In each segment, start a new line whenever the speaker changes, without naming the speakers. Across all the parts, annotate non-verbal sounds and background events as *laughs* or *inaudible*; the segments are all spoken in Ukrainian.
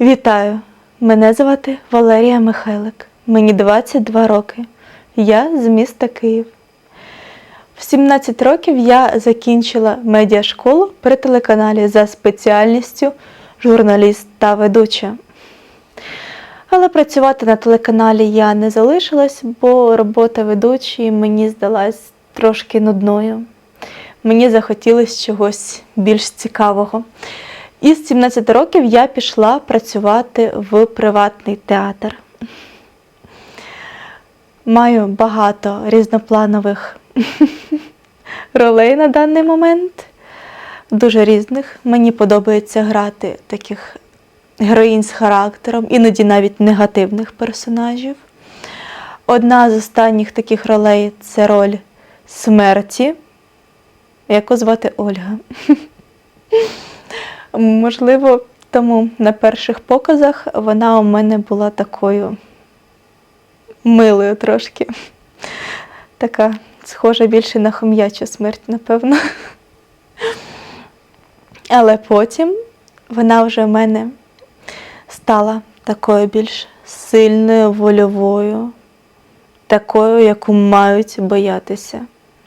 Вітаю! Мене звати Валерія Михайлик. Мені 22 роки. Я з міста Київ. В 17 років я закінчила медіашколу при телеканалі за спеціальністю журналіст та ведуча. Але працювати на телеканалі я не залишилась, бо робота ведучої мені здалась трошки нудною. Мені захотілося чогось більш цікавого. І з 17 років я пішла працювати в приватний театр. Маю багато різнопланових *laughs* ролей на даний момент, дуже різних. Мені подобається грати таких героїнь з характером, іноді навіть негативних персонажів. Одна з останніх таких ролей це роль смерті, яку звати Ольга. *laughs* Можливо, тому на перших показах вона у мене була такою милою трошки. Така схожа більше на хом'ячу смерть, напевно. Але потім вона вже в мене стала такою більш сильною, вольовою, такою, яку мають боятися.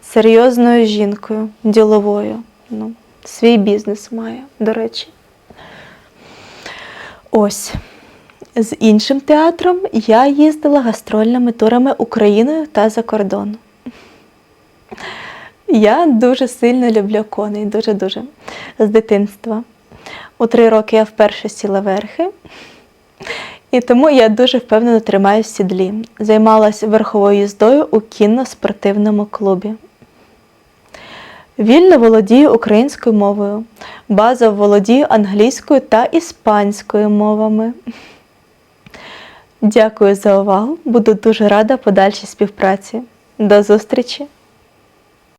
Серйозною жінкою, діловою. Ну, свій бізнес має, до речі. Ось. З іншим театром я їздила гастрольними турами Україною та за кордон. Я дуже сильно люблю коней, дуже-дуже з дитинства. У три роки я вперше сіла верхи, і тому я дуже впевнено тримаюсь в сідлі. Займалася верховою їздою у кінно-спортивному клубі. Вільно володію українською мовою, базово володію англійською та іспанською мовами. Дякую за увагу. Буду дуже рада подальшій співпраці. До зустрічі!